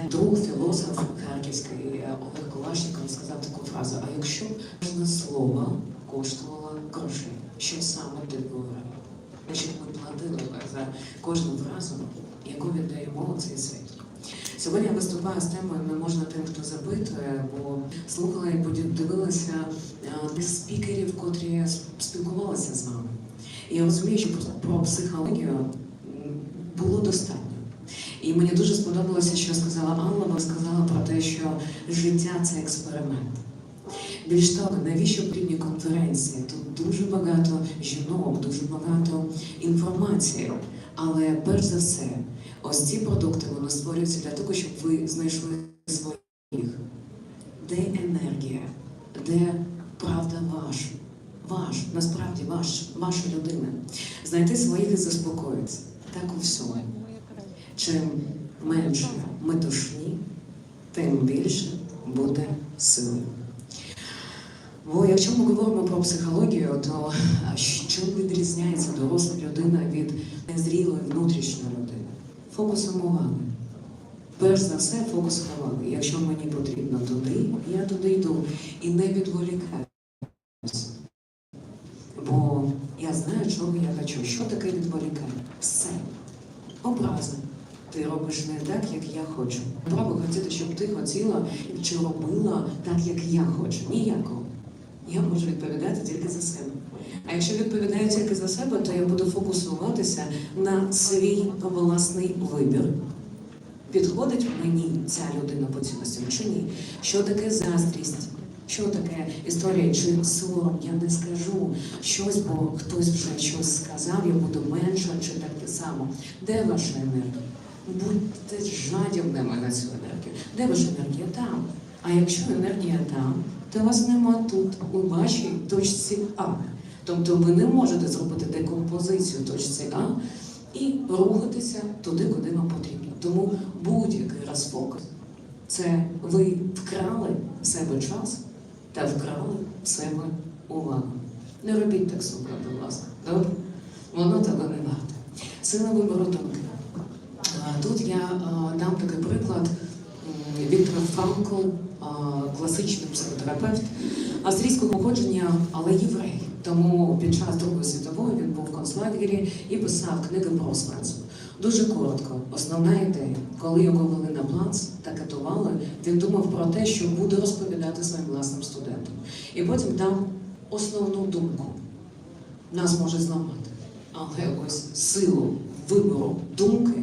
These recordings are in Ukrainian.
знає, друг філософ харківський е, Олег Калашников сказав таку фразу: а якщо кожне слово коштувало грошей, що саме ти говорив? Значить, ми платили за кожну фразу, яку віддаємо у цей світ. Сьогодні я виступаю з темою не можна тим, хто запитує, бо слухала і подивилася е, спікерів, котрі спілкувалися з вами. І я розумію, що про психологію було достатньо. І мені дуже сподобалося, що сказала Алла. Вона сказала про те, що життя це експеримент. Більш того, навіщо потрібні конференції? Тут дуже багато жінок, дуже багато інформації. Але перш за все, ось ці продукти вони створюються для того, щоб ви знайшли своїх. Де енергія, де правда ваша, ваш, насправді ваш, ваша людина. Знайти своїх і заспокоїтися. Так у всьому. Чим менше метушні, тим більше буде сили. Бо якщо ми говоримо про психологію, то чим відрізняється доросла людина від незрілої внутрішньої людини? Фокусом уваги. Перш за все, фокус уваги. Якщо мені потрібно туди, я туди йду і не відволікаюся. Бо я знаю, чого я хочу. Що таке відволікання? Все. Образи. Ти робиш не так, як я хочу. Право хотіти, щоб ти хотіла чи робила так, як я хочу. Ніякого. Я можу відповідати тільки за себе. А якщо відповідаю тільки за себе, то я буду фокусуватися на свій власний вибір. Підходить мені ця людина по цінностям чи ні? Що таке заздрість? Що таке історія чи сором? Я не скажу щось, бо хтось вже щось сказав, я буду менша чи так само. Де ваша енергія? Будьте жадібними на цю енергію. Де ваша енергія? Там. А якщо енергія там, то вас нема тут, у вашій точці А. Тобто ви не можете зробити декомпозицію точці А і рухатися туди, куди вам потрібно. Тому будь-який розфокус це ви вкрали в себе час та вкрали в себе увагу. Не робіть так собі, будь ласка. Добре? Воно того не варте. Сила вибору тонка. Тут я дам такий приклад. М, Віктор Франкл, класичний психотерапевт, австрійського походження, але єврей. Тому під час Другої світової він був в концлагері і писав книги про Освенцим. Дуже коротко, основна ідея, коли його вели на плац та катували, він думав про те, що буде розповідати своїм власним студентам. І потім дав основну думку. Нас може зламати, але ось силу вибору думки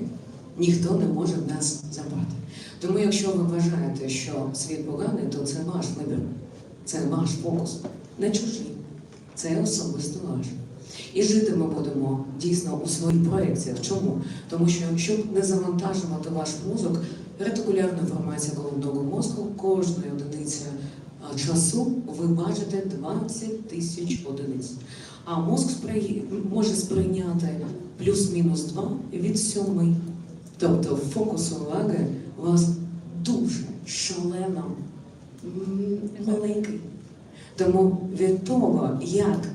ніхто не може нас забрати. Тому, якщо ви вважаєте, що світ поганий, то це ваш вибір, це ваш фокус, не чужий. Це особисто ваш. І жити ми будемо дійсно у своїх проєкціях. Чому? Тому що щоб не завантажувати ваш мозок, ретикулярна інформація головного мозку кожної одиниці часу ви бачите 20 тисяч одиниць. А мозк сприй... може сприйняти плюс-мінус 2 від 7. Тобто фокус уваги у вас дуже шалено маленький. Тому від того, як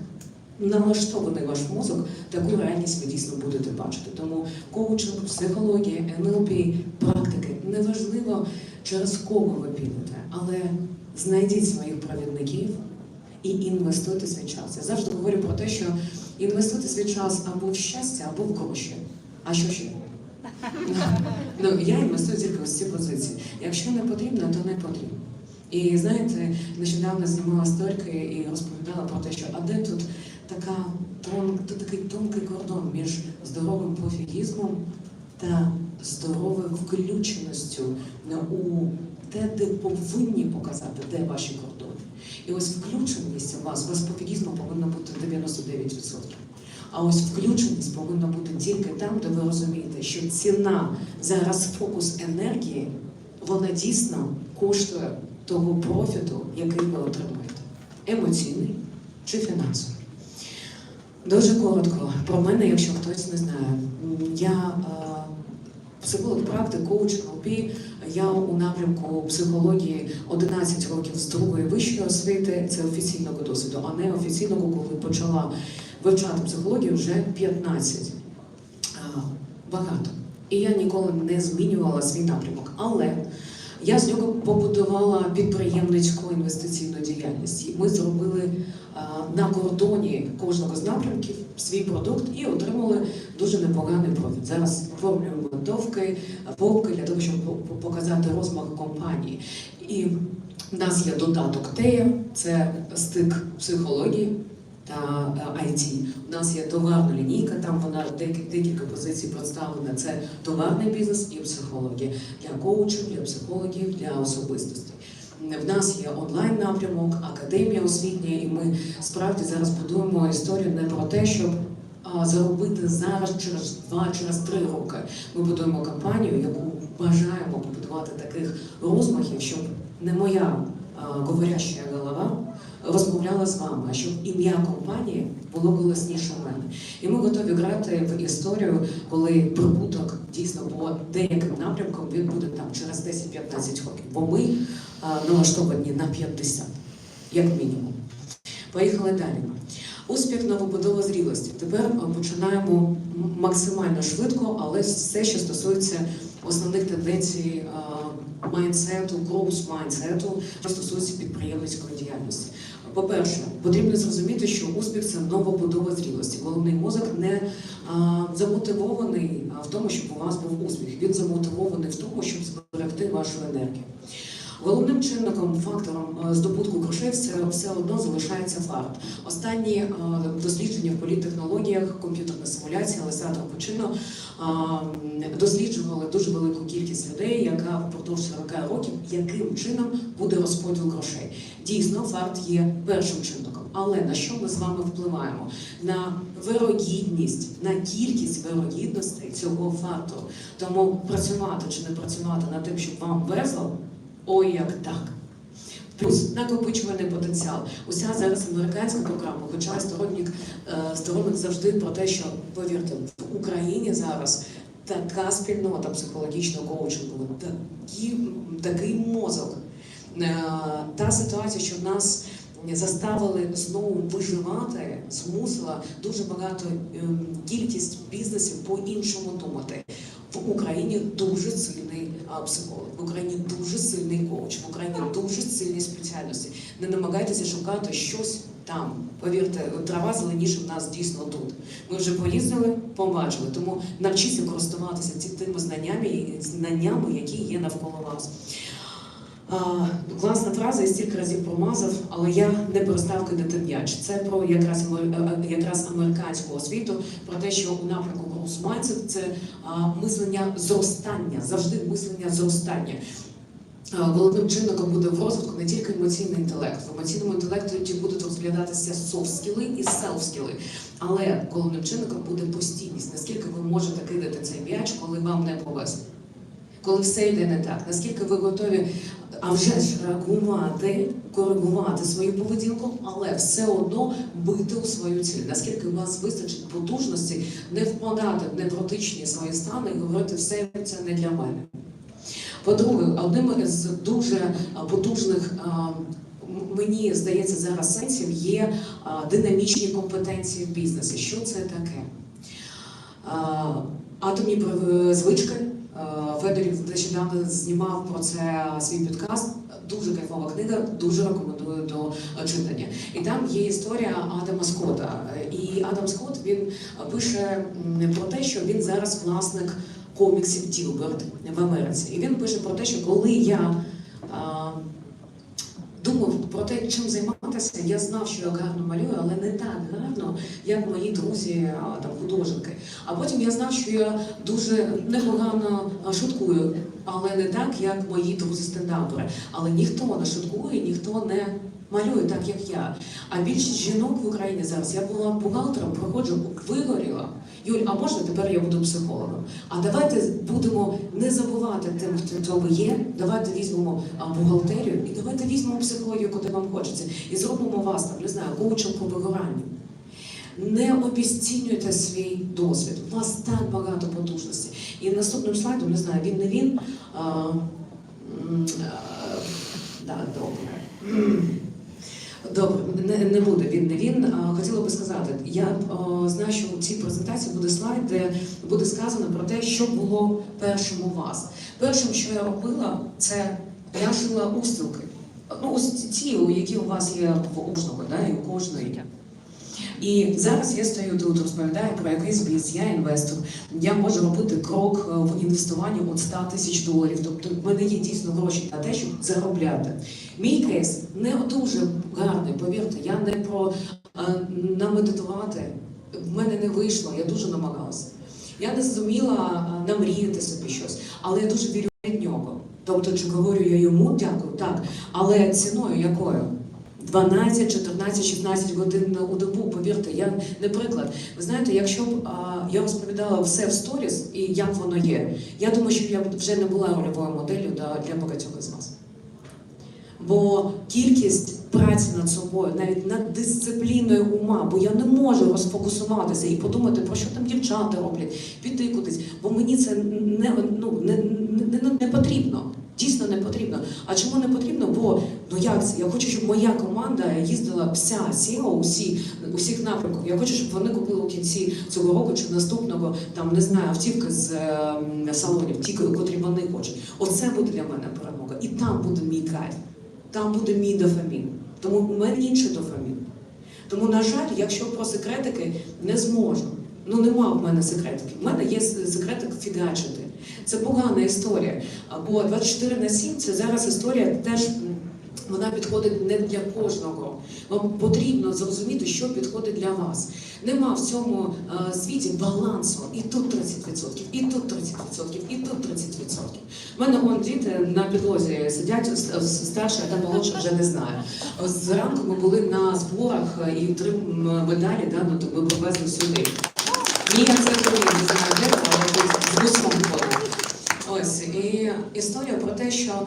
налаштований ваш мозок, таку реальність ви дійсно будете бачити. Тому коучинг, психологія, НЛП, практики неважливо, через кого ви підете, але знайдіть своїх провідників і інвестуйте свій час. Я завжди говорю про те, що інвестуйте свій час або в щастя, або в гроші. А що ще? Ну, я інвестую тільки ось ці позиції. Якщо не потрібно, то не потрібно. І знаєте, нещодавно знімала сторіки і розповідала про те, що а де тут така тут такий тонкий кордон між здоровим пофігізмом та здоровою включеністю у те, де повинні показати, де ваші кордони. І ось включеність у вас, у вас пофігізму повинна бути 99%. А ось включеність повинна бути тільки там, де ви розумієте, що ціна зараз фокус енергії, вона дійсно коштує того профіту, який ви отримуєте. Емоційний чи фінансовий. Дуже коротко про мене, якщо хтось не знає. Я е, психолог, практик, коуч, НЛП. Я у напрямку психології 11 років з другої вищої освіти. Це офіційного досвіду, а не офіційного, коли почала вивчати психологію вже 15. Багато. І я ніколи не змінювала свій напрямок. Але я з нього побудувала підприємницьку інвестиційну діяльність. Ми зробили на кордоні кожного з напрямків свій продукт і отримали дуже непоганий профіт. Зараз формуємо готовки, попки для того, щоб по- по- показати розмах компанії. І в нас є додаток ТЕЯ, це стик психології та е, IT. У нас є товарна лінійка, там вона декілька позицій представлена. Це товарний бізнес і психологія для коучів, для психологів, для особистостей. В нас є онлайн напрямок, академія освітня, і ми справді зараз будуємо історію не про те, щоб заробити зараз через два, через три роки. Ми будуємо кампанію, яку бажаємо побудувати таких розмахів, щоб не моя говоряща голова розмовляла з вами, щоб ім'я компанії було голосніше мене. І ми готові грати в історію, коли прибуток дійсно по деяким напрямкам він буде там через 10-15 років. Бо ми налаштовані на 50, як мінімум. Поїхали далі. Успіх новобудова зрілості. Тепер починаємо максимально швидко, але все, що стосується основних тенденцій майнсету майндсету, майнсету що стосується підприємницької діяльності. По-перше, потрібно зрозуміти, що успіх це новобудова зрілості. Головний мозок не а, замотивований в тому, щоб у вас був успіх. Він замотивований в тому, щоб зберегти вашу енергію. Головним чинником, фактором е, здобутку грошей все, одно залишається фарт. Останні е, дослідження в політтехнологіях, комп'ютерна симуляція Алесандро Почино е, досліджували дуже велику кількість людей, яка впродовж 40 років яким чином буде розподіл грошей. Дійсно, фарт є першим чинником. Але на що ми з вами впливаємо? На вирогідність, на кількість вирогідностей цього фарту. Тому працювати чи не працювати над тим, щоб вам везло, ой, як так. Плюс накопичувальний потенціал. Уся зараз американська програма, хоча сторонник, е, сторонник завжди про те, що повірте, в Україні зараз така спільнота психологічного коучингу, такі, такий мозок. Е, Та ситуація, що нас заставили знову виживати, змусила дуже багато ем, кількість бізнесів по-іншому думати. В Україні дуже сильний психолог, в Україні дуже сильний коуч, в Україні дуже сильні спеціальності. Не намагайтеся шукати щось там. Повірте, трава зеленіша в нас дійсно тут. Ми вже поїздили, побачили. Тому навчіться користуватися тими знаннями, знаннями, які є навколо вас. Класна фраза, я стільки разів промазав, але я не перестав кидати м'яч. Це про якраз е, е, якраз американську освіту, про те, що у напрямку Growth це мислення зростання, завжди мислення зростання. Головним чинником буде в розвитку не тільки емоційний інтелект. В емоційному інтелекті будуть розглядатися софт-скіли і селф-скіли. Але головним чинником буде постійність. Наскільки ви можете кидати цей м'яч, коли вам не повезло? Коли все йде не так, наскільки ви готові а вже ж реагувати, коригувати свою поведінку, але все одно бити у свою ціль. Наскільки у вас вистачить потужності не впадати в невротичні свої стани і говорити все це не для мене. По-друге, одним із дуже потужних. Мені здається, зараз сенсів є а, динамічні компетенції в бізнесі. Що це таке? А, Атомні звички. А, Федорів нещодавно знімав про це свій підкаст. Дуже кайфова книга, дуже рекомендую до читання. І там є історія Адама Скотта. І Адам Скотт він пише про те, що він зараз власник коміксів Тілберт в Америці. І він пише про те, що коли я а, думав про те, чим займатися, я знав, що я гарно малюю, але не так гарно, як мої друзі, там художники. А потім я знав, що я дуже непогано шуткую, але не так, як мої друзі стендапери. Але ніхто не шуткує, ніхто не малює так, як я. А більшість жінок в Україні зараз я була бухгалтером, проходжу, вигоріла. Юль, а можна тепер я буду психологом? А давайте будемо не забувати тим, хто ви є. Давайте візьмемо бухгалтерію і давайте візьмемо психологію, куди вам хочеться, і зробимо вас там, не знаю, коучем по вигоранню. Не обіцінюйте свій досвід. У вас так багато потужностей. І наступним слайдом, не знаю, він не він. А, а, да, добре. Добре, не, не буде він не він. А, хотіла би сказати, я а, знаю, що у цій презентації буде слайд, де буде сказано про те, що було першим у вас. Першим, що я робила, це я шила устілки. Ну, ось ті, які у вас є в кожного, да, і у кожної. І зараз я стою тут, розповідаю про якийсь бізнес, я інвестор. Я можу робити крок е, в інвестуванні от 100 тисяч доларів. Тобто в мене є дійсно гроші на те, щоб заробляти. Мій кейс не дуже гарний, повірте. Я не про е, намедитувати. В мене не вийшло, я дуже намагалася. Я не зуміла е, намріяти собі щось, але я дуже вірю в нього. Тобто, чи говорю я йому дякую, так, але ціною якою? 12, 14, 16 годин у добу, повірте, я не приклад. Ви знаєте, якщо б а, я розповідала все в сторіс і як воно є, я думаю, що я б вже не була рольовою моделлю для, багатьох із вас. Бо кількість праці над собою, навіть над дисципліною ума, бо я не можу розфокусуватися і подумати, про що там дівчата роблять, піти кудись, бо мені це не, ну, не, не, не. Дійсно не потрібно. А чому не потрібно? Бо ну як це? Я хочу, щоб моя команда їздила вся SEO, усі усіх напрямків. Я хочу, щоб вони купили у кінці цього року чи наступного, там не знаю, автівки з е, салонів, ті, котрі вони хочуть. Оце буде для мене перемога. І там буде мій кайф, там буде мій дофамін. Тому у мене інший дофамін. Тому, на жаль, якщо про секретики не зможу. Ну нема в мене секретиків. У мене є секретик фігачити. Це погана історія. Бо 24 на 7 це зараз історія теж. Вона підходить не для кожного. Вам потрібно зрозуміти, що підходить для вас. Нема в цьому е, світі балансу. І тут 30%, і тут 30%, і тут 30%. У мене вон діти на підлозі сидять, старша та молодша вже не знаю. Зранку ми були на зборах е, і три медалі да, ну, ми привезли сюди. Ні, це і історія про те, що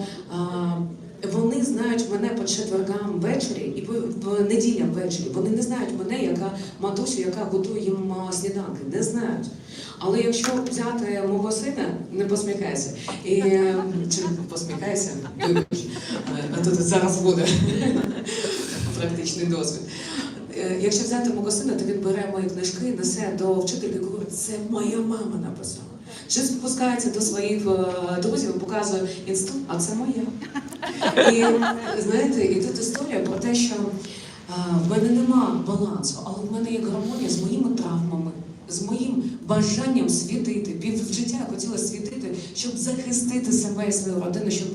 вони знають мене по четвергам ввечері і по, неділям ввечері. Вони не знають мене, яка матусю, яка готує їм сніданки. Не знають. Але якщо взяти мого сина, не посміхайся. І, чи посміхайся, а тут зараз буде практичний досвід. Е, Якщо взяти мого сина, то він бере мої книжки, несе до вчительки і говорить, це моя мама написала. Чи спускається до своїх е, друзів і показує інститут, а це моя. І знаєте, і тут історія про те, що е, в мене нема балансу, але в мене є гармонія з моїми травмами, з моїм бажанням світити. Пів життя я хотіла світити, щоб захистити себе і свою родину, щоб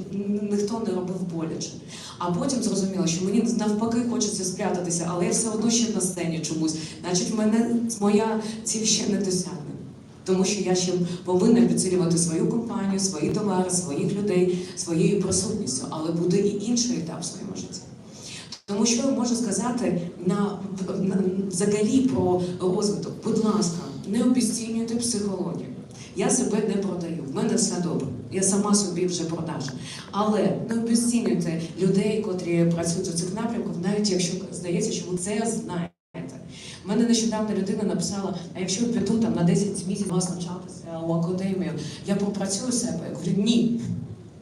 ніхто не робив боляче. А потім зрозуміла, що мені навпаки хочеться спрятатися, але я все одно ще на сцені чомусь. Значить, в мене моя ціль ще не досягнена. Тому що я ще повинна підсилювати свою компанію, свої товари, своїх людей, своєю присутністю, але буде і інший етап в своєму житті. Тому що я можу сказати на, на взагалі про розвиток, будь ласка, не обіцінюйте психологію. Я себе не продаю, в мене все добре. Я сама собі вже продажа. Але не обіцінюйте людей, котрі працюють у цих напрямках, навіть якщо здається, що ви це знаєте. У мене нещодавно людина написала: а якщо я піду там на 10 місяців навчатися у академію, я пропрацюю себе. Я говорю, ні.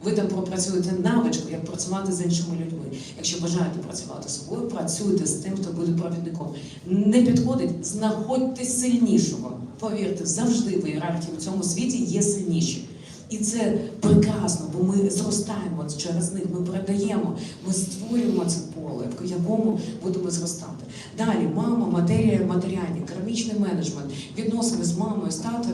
Ви там пропрацюєте навичку, як працювати з іншими людьми. Якщо бажаєте працювати з собою, працюйте з тим, хто буде провідником. Не підходить, знаходьте сильнішого. Повірте, завжди в ієрархії в цьому світі є сильніші. І це прекрасно, бо ми зростаємо через них, ми передаємо, ми створюємо це поле, в якому будемо зростати. Далі мама, матерія, матеріальні, кармічний менеджмент, відносини з мамою, з татом,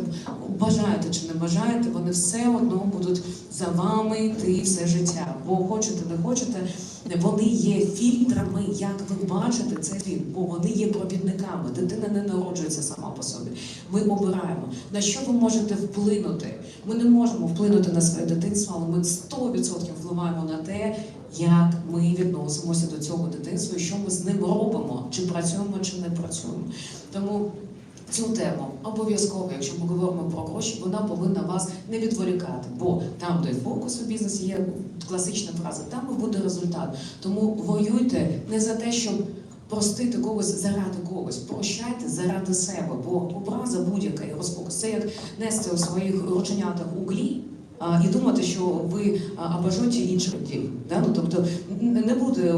бажаєте чи не бажаєте, вони все одно будуть за вами йти все життя. Бо хочете, не хочете, вони є фільтрами, як ви бачите цей світ, бо вони є провідниками. Дитина не народжується сама по собі. Ми обираємо. На що ви можете вплинути? Ми не можемо вплинути на своє дитинство, але ми 100% впливаємо на те, як ми відносимося до цього дитинства, і що ми з ним робимо, чи працюємо, чи не працюємо. Тому цю тему обов'язково, якщо ми говоримо про гроші, вона повинна вас не відволікати, бо там, де фокус у бізнесі, є класична фраза, там і буде результат. Тому воюйте не за те, щоб простити когось заради когось, прощайте заради себе, бо образа будь-яка і розфокус. Це як нести у своїх рученятах углі а, і думати, що ви а, обожуєте інших людей. Да? Ну, тобто не буде,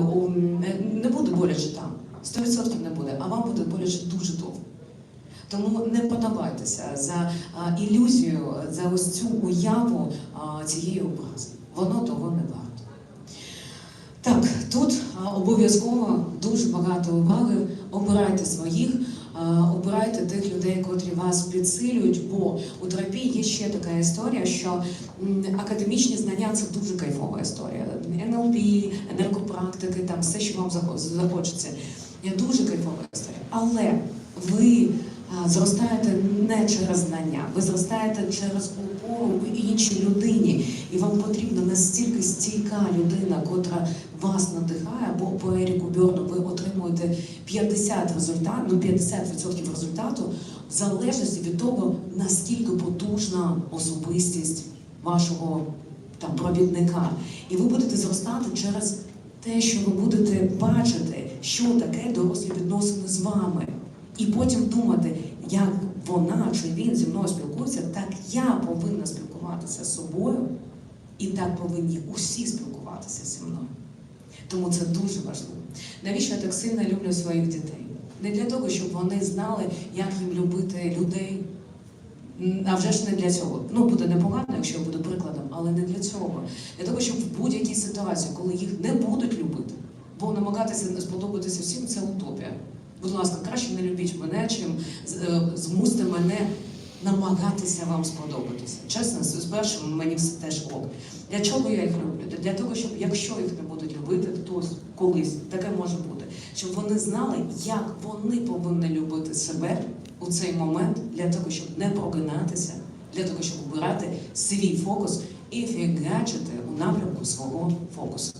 не буде боляче там. 100% не буде, а вам буде боляче дуже довго. Тому не подавайтеся за ілюзію, за ось цю уяву цієї образи. Воно того не варто. Так, тут обов'язково дуже багато уваги. Обирайте своїх, обирайте тих людей, котрі вас підсилюють, бо у терапії є ще така історія, що академічні знання це дуже кайфова історія. НЛП, енергопрактики, там все, що вам захочеться. Є дуже кайфова історія. Але ви зростаєте не через знання, ви зростаєте через опору іншій людині, і вам потрібна настільки стійка людина, котра вас надихає, бо по Еріку Бьорну ви отримуєте 50 результат, ну 50% результату в залежності від того, наскільки потужна особистість вашого там провідника. І ви будете зростати через те, що ви будете бачити, що таке дорослі відносини з вами. І потім думати, як вона чи він зі мною спілкується, так я повинна спілкуватися з собою, і так повинні усі спілкуватися зі мною. Тому це дуже важливо. Навіщо я так сильно люблю своїх дітей? Не для того, щоб вони знали, як їм любити людей. А вже ж не для цього. Ну, буде непогано, якщо я буду прикладом, але не для цього. Для того, щоб в будь-якій ситуації, коли їх не будуть любити, бо намагатися не сподобатися всім це утопія. Будь ласка, краще не любіть мене, чим е, змусьте мене намагатися вам сподобатися. Чесно, з першим мені все теж ок. Для чого я їх люблю? Для того, щоб якщо їх не будуть любити хтось колись, таке може бути, щоб вони знали, як вони повинні любити себе у цей момент для того, щоб не прогинатися, для того, щоб обирати свій фокус і фігачити у напрямку свого фокусу.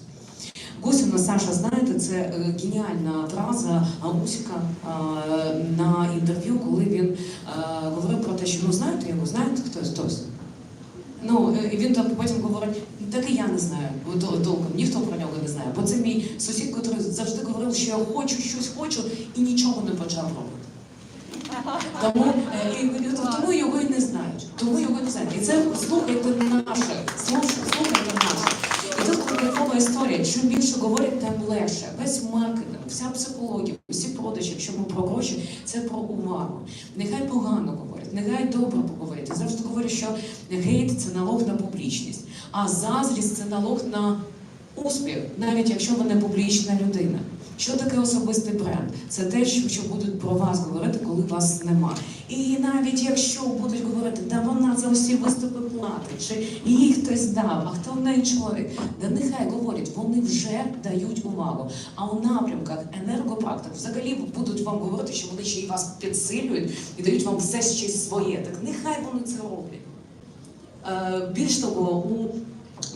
Гусіна Саша, знаєте, це е, геніальна фраза Усіка на інтерв'ю, коли він е, говорив про те, що ну знаєте його, знаєте хтось хтось. Ну е, і він потім говорить, так і я не знаю толком, ніхто про нього не знає. Бо це мій сусід, який завжди говорив, що я хочу щось хочу і нічого не почав робити. Тому, і тому його і не знають. Тому його не знають. І це слухайте наше, слухайте історія. Чим більше говорять, тим легше. Весь маркетинг, вся психологія, всі продажі, якщо ми про гроші, це про увагу. Нехай погано говорять, нехай добре поговорять. Я завжди говорю, що гейт це налог на публічність, а заздрість це налог на успіх, навіть якщо ви не публічна людина. Що таке особистий бренд? Це те, що, будуть про вас говорити, коли вас нема. І навіть якщо будуть говорити, да вона за усі виступи платить, чи їй хтось дав, а хто в неї чоловік, да нехай говорять, вони вже дають увагу. А у напрямках енергопрактик взагалі будуть вам говорити, що вони ще й вас підсилюють і дають вам все ще своє. Так нехай вони це роблять. Е, Більш того, у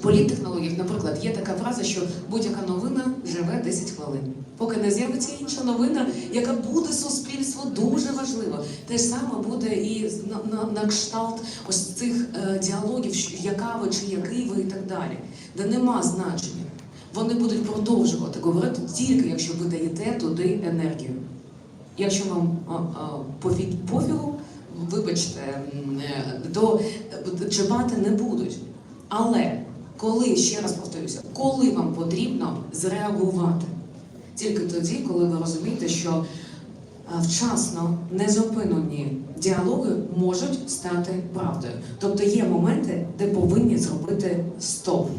політтехнологіях, наприклад, є така фраза, що будь-яка новина живе 10 хвилин. Поки не з'явиться інша новина, яка буде суспільству дуже важлива. Те ж саме буде і на, на, на кшталт ось цих е, діалогів, яка ви чи який ви і так далі, де нема значення. Вони будуть продовжувати говорити тільки якщо ви даєте туди енергію. Якщо вам пофіг, пофігу, вибачте, е, то е, чіпати не будуть. Але коли, ще раз повторюся, коли вам потрібно зреагувати, тільки тоді, коли ви розумієте, що вчасно незупинені діалоги можуть стати правдою. Тобто є моменти, де повинні зробити стоп,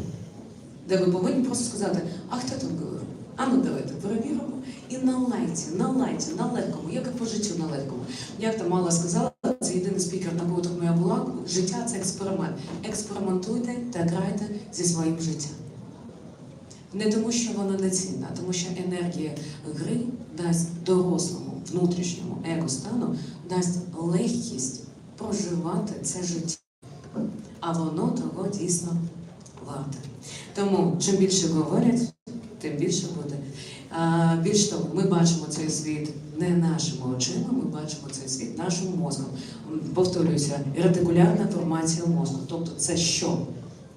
де ви повинні просто сказати, а хто там говорив? А ну давайте перевіримо. І на лайці, на лайці, на легкому, як і по життю на легкому. Як там Мала сказала, це єдиний спікер, на котрому я була. Життя це експеримент. Експериментуйте та грайте зі своїм життям. Не тому, що вона не цінна, а тому що енергія гри дасть дорослому внутрішньому екостану, дасть легкість проживати це життя. А воно того дійсно варте. Тому чим більше говорять, тим більше буде. А, більш того, ми бачимо цей світ не нашими очима, ми бачимо цей світ нашим мозком. Повторююся, ретикулярна формація мозку. Тобто, це що?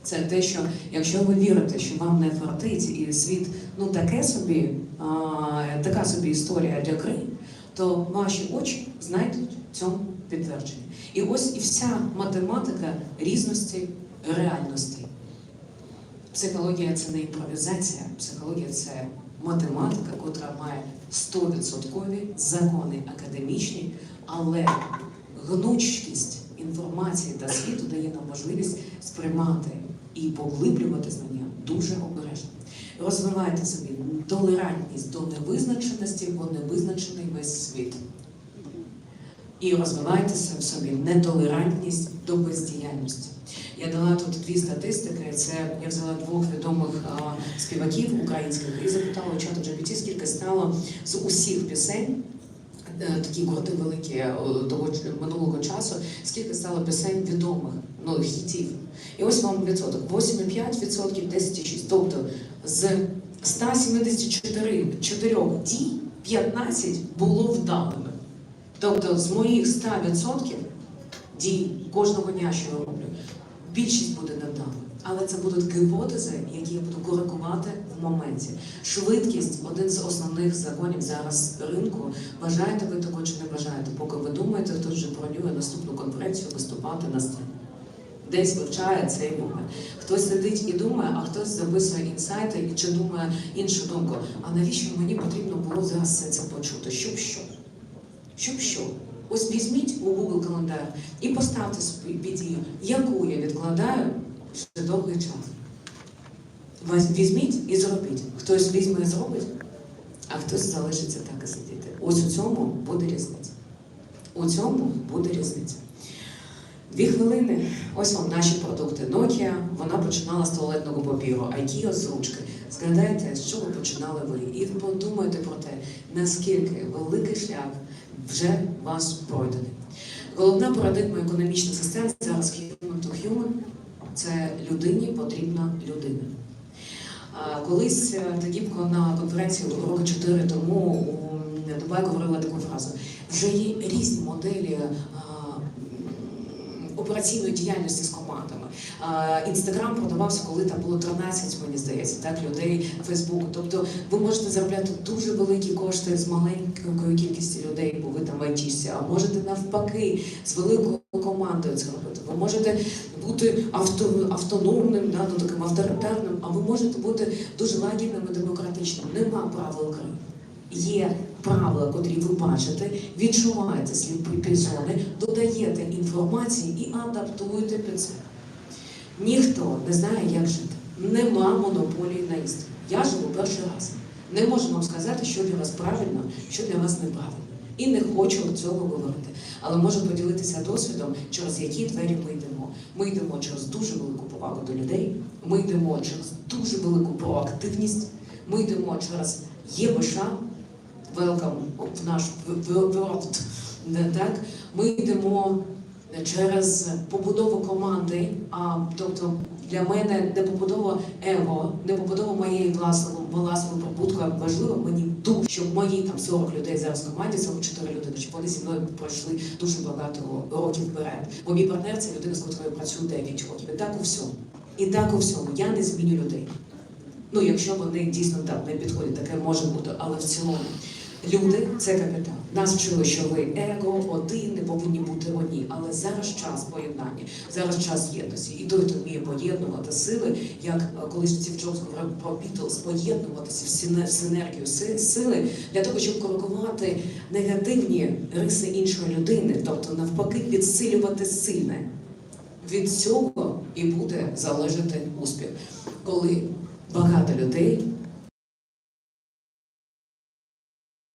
Це те, що якщо ви вірите, що вам не фартить, і світ ну таке собі, а, така собі історія для гри, то ваші очі знайдуть цьому підтвердження. І ось і вся математика різності реальностей. Психологія це не імпровізація, психологія це математика, котра має 100% закони академічні, але гнучкість інформації та світу дає нам можливість сприймати і поглиблювати знання дуже обережно. Розвивайте собі толерантність до невизначеності, бо невизначений весь світ. І розвивайтеся в собі нетолерантність до бездіяльності. Я дала тут дві статистики. Це я взяла двох відомих а, співаків українських і запитала у чату GPT, скільки стало з усіх пісень. Е, Такі гурти великі е, того минулого часу, скільки стало пісень відомих, ну хітів. І ось вам відсоток: 8,5%, 10,6%. Тобто з 174 дій 15 було вдалими. Тобто з моїх 100% дій кожного дня, що я роблю, більшість буде невдалою. Але це будуть гіпотези, які я буду коригувати в моменті. Швидкість один з основних законів зараз ринку. Бажаєте ви того чи не бажаєте? Поки ви думаєте, хтось вже бронює наступну конференцію виступати на сцені. Десь вивчає цей момент. Хтось сидить і думає, а хтось записує інсайти і чи думає іншу думку. А навіщо мені потрібно було зараз все це почути? Щоб що? Щоб що? Ось візьміть у Google календар і поставте собі дію, яку я відкладаю вже довгий час. Візьміть і зробіть. Хтось візьме і зробить, а хтось залишиться так і сидіти. Ось у цьому буде різниця. У цьому буде різниця. Дві хвилини. Ось вам наші продукти. Nokia, вона починала з туалетного папіру, IKEA з ручки. Згадайте, з чого починали ви, і подумайте про те, наскільки великий шлях вже вас пройдений. Головна парадигма економічних систем зараз human to human – це людині потрібна людина. Колись е, Тагібко на конференції роки чотири тому у Дубай говорила таку фразу: вже є різні моделі а, діяльності з командами. Інстаграм продавався, коли там було 13, мені здається, так людей Фейсбуку. Тобто ви можете заробляти дуже великі кошти з маленькою кількістю людей, бо ви там айтішці, а можете навпаки з великою командою це робити. Ви можете бути авто, автономним, да, ну, таким авторитарним, а ви можете бути дуже лагідним і демократичним. Нема правил гри. Є правила, котрі ви бачите, відчуваєте сліпі зони, додаєте інформації і адаптуєте під це. Ніхто не знає, як жити. Нема монополії на істину. Я живу перший раз. Не можу вам сказати, що для вас правильно, що для вас неправильно. І не хочу цього говорити. Але можу поділитися досвідом, через які двері ми йдемо. Ми йдемо через дуже велику повагу до людей, ми йдемо через дуже велику проактивність, ми йдемо через ЄБШ, welcome в наш world, так? Ми йдемо через побудову команди, а тобто для мене не побудова его, не побудова моєї власного власного прибутку а важливо мені дуже, щоб мої там 40 людей зараз в команді, 44 людини, щоб вони зі мною пройшли дуже багато років вперед. Бо мій партнер це людина, з котрою працюю 9 років. І так у всьому. І так у всьому. Я не зміню людей. Ну, якщо вони дійсно там не підходять, таке може бути, але в цілому. Люди це капітал. Нас вчили, що ви его, один, не повинні бути одні. Але зараз час поєднання, зараз час єдності. І той, хто вміє поєднувати сили, як е, колись Стів Джобс говорив про Бітлз, поєднуватися в синергію сили для того, щоб коригувати негативні риси іншої людини, тобто навпаки підсилювати сильне. Від цього і буде залежати успіх, коли багато людей